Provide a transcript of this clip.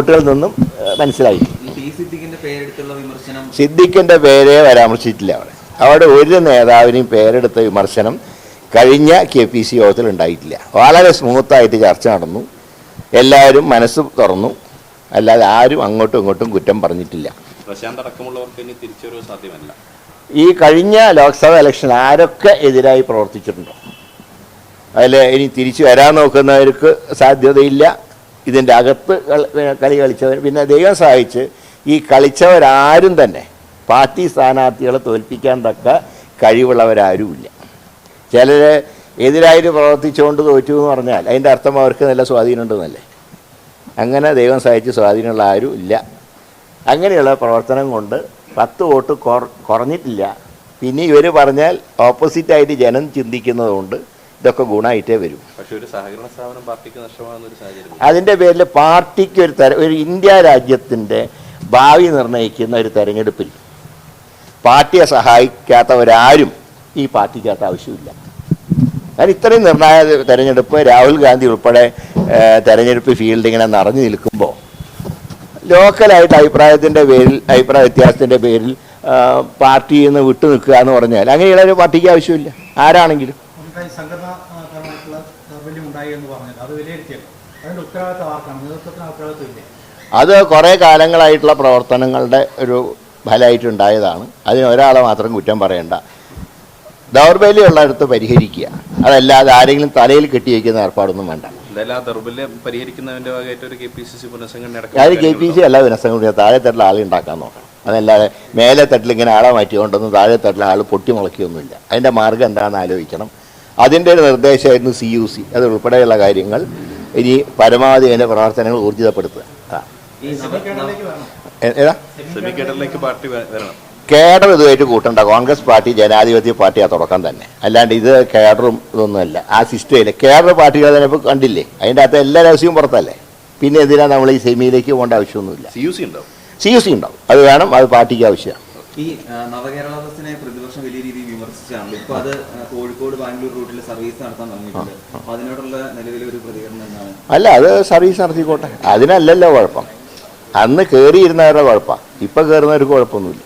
റിപ്പോർട്ടുകളിൽ നിന്നും മനസ്സിലായി. സിദ്ദിഖിന്റെ പേരെ പരാമർശിച്ചിട്ടില്ല അവിടെ അവിടെ ഒരു നേതാവിനെയും പേരെടുത്ത വിമർശനം കഴിഞ്ഞ കെ പി സി യോഗത്തിൽ ഉണ്ടായിട്ടില്ല. വളരെ സ്മൂത്തായിട്ട് ചർച്ച നടന്നു. എല്ലാവരും മനസ്സ് തുറന്നു. അല്ലാതെ ആരും അങ്ങോട്ടും ഇങ്ങോട്ടും കുറ്റം പറഞ്ഞിട്ടില്ല. ഈ കഴിഞ്ഞ ലോക്സഭാ ഇലക്ഷൻ ആരൊക്കെ എതിരായി പ്രവർത്തിച്ചിട്ടുണ്ടോ? അതിൽ ഇനി തിരിച്ചു വരാൻ നോക്കുന്നവർക്ക് സാധ്യതയില്ല. ഇതിന്റെ അകത്ത് കളി കളിച്ചവർ പിന്നെ ദൈവം സഹായിച്ച് ഈ കളിച്ചവരാരും തന്നെ പാർട്ടി സ്ഥാനാർത്ഥികളെ തോൽപ്പിക്കാൻ തക്ക കഴിവുള്ളവരാരുമില്ല. ചിലർ എതിരായിട്ട് പ്രവർത്തിച്ചുകൊണ്ട് തോറ്റു എന്ന് പറഞ്ഞാൽ അതിന്റെ അർത്ഥം അവർക്ക് നല്ല സ്വാധീനമുണ്ടെന്നല്ലേ അങ്ങനെ ദൈവം സഹായിച്ച് സ്വാധീനമുള്ള ആരും ഇല്ല. അങ്ങനെയുള്ള പ്രവർത്തനം കൊണ്ട് പത്ത് വോട്ട് കുറഞ്ഞിട്ടില്ല. പിന്നെ ഇവർ പറഞ്ഞാൽ ഓപ്പോസിറ്റായിട്ട് ജനം ചിന്തിക്കുന്നതുകൊണ്ട് ഇതൊക്കെ ഗുണമായിട്ടേ വരും. പക്ഷെ ഒരു പാർട്ടിക്ക് ഒരു സാഹചര്യം. അതിന്റെ പേരിൽ പാർട്ടിക്ക് ഒരു തര ഒരു ഇന്ത്യ രാജ്യത്തിന്റെ ഭാവി നിർണയിക്കുന്ന ഒരു തെരഞ്ഞെടുപ്പിൽ പാർട്ടിയെ സഹായിക്കാത്തവരാരും ഈ പാർട്ടിക്കകത്ത് ആവശ്യമില്ല. ഞാൻ ഇത്രയും നിർണായക തെരഞ്ഞെടുപ്പ് രാഹുൽ ഗാന്ധി ഉൾപ്പെടെ തെരഞ്ഞെടുപ്പ് ഫീൽഡ് ഇങ്ങനെ നിറഞ്ഞു നിൽക്കുമ്പോൾ ലോക്കലായിട്ട് അഭിപ്രായത്തിന്റെ പേരിൽ അഭിപ്രായ വ്യത്യാസത്തിന്റെ പേരിൽ പാർട്ടിയിൽ നിന്ന് വിട്ടു നിൽക്കുക എന്ന് പറഞ്ഞാൽ അങ്ങനെയുള്ള ഒരു പാർട്ടിക്ക് ആവശ്യമില്ല. ആരാണെങ്കിലും. ഉണ്ടായി എന്ന് പറഞ്ഞത് അത് വിലയിരുത്തിയല്ലോ അതിന്റെ ഉത്തരവാദിത്തം ആർക്കാണ്? നേതൃത്വത്തിന് ഉത്തരവാദിത്തം ഇല്ലേ അത് കുറേ കാലങ്ങളായിട്ടുള്ള പ്രവർത്തനങ്ങളുടെ ഒരു ഫലമായിട്ടുണ്ടായതാണ്. അതിന് ഒരാളെ മാത്രം കുറ്റം പറയണ്ട. ദൗർബല്യമുള്ളിടത്ത് പരിഹരിക്കുക. അതല്ലാതെ ആരെങ്കിലും തലയിൽ കെട്ടിവെക്കുന്ന ഏർപ്പാടൊന്നും വേണ്ട. കെ പി സി പുനഃസംഘടന അത് കെ പി സി അല്ല വിനസംഘടന താഴെ തട്ടിൽ ആളെ ഉണ്ടാക്കാൻ നോക്കണം. അതല്ലാതെ മേലെ തട്ടിൽ ഇങ്ങനെ ആളെ മാറ്റിക്കൊണ്ടൊന്നും താഴെ തട്ടിൽ ആൾ പൊട്ടി മുളക്കിയൊന്നുമില്ല അതിന്റെ മാർഗം എന്താണെന്ന് ആലോചിക്കണം. അതിന്റെ ഒരു നിർദ്ദേശമായിരുന്നു സി യു സി അത് ഉൾപ്പെടെയുള്ള കാര്യങ്ങൾ. ഇനി പരമാവധി അതിന്റെ പ്രവർത്തനങ്ങൾ ഊർജിതപ്പെടുത്തുക. ആ. ഈ നവ- വരണം. ഏ- ഏതാ? പാർട്ടി വരണം. കേഡർ ഇതുമായിട്ട് കൂട്ടണ്ട. കോൺഗ്രസ് പാർട്ടി ജനാധിപത്യ പാർട്ടി ആ തുടക്കം തന്നെ. അല്ലാണ്ട് ഇത് കേഡറും ഇതൊന്നുമല്ല ആ സിസ്റ്റമില്ല കേഡർ പാർട്ടികൾ തന്നെ ഇപ്പോൾ കണ്ടില്ലേ? അതിന്റെ അകത്ത് എല്ലാ രഹസ്യവും പുറത്തല്ലേ? പിന്നെ എന്തിനാ നമ്മൾ ഈ സെമിയിലേക്ക് പോകേണ്ട ആവശ്യമൊന്നുമില്ല? സി യു സി ഉണ്ടാവും. സി യു സി ഉണ്ടാവും. അത് വേണം. അത് പാർട്ടിക്ക് ആവശ്യമാണ്. ഈ നവകേരള ബസ്സിനെ പ്രതിപക്ഷം വലിയ രീതിയിൽ വിമർശിച്ചാണല്ലോ ഇപ്പൊ അത് കോഴിക്കോട് ബാംഗ്ലൂർ റൂട്ടിൽ സർവീസ് നടത്താൻ തുടങ്ങിയിട്ടുണ്ട് അപ്പൊ അതിനോടുള്ള നിലവിലെ ഒരു പ്രതികരണം എന്താണ്? അല്ല അത് സർവീസ് നടത്തിക്കോട്ടെ. അതിനല്ലല്ലോ കുഴപ്പം. അന്ന് കയറിയിരുന്നവരുടെ കുഴപ്പമാണ് ഇപ്പൊ കയറുന്നവർക്ക് കുഴപ്പമൊന്നുമില്ല.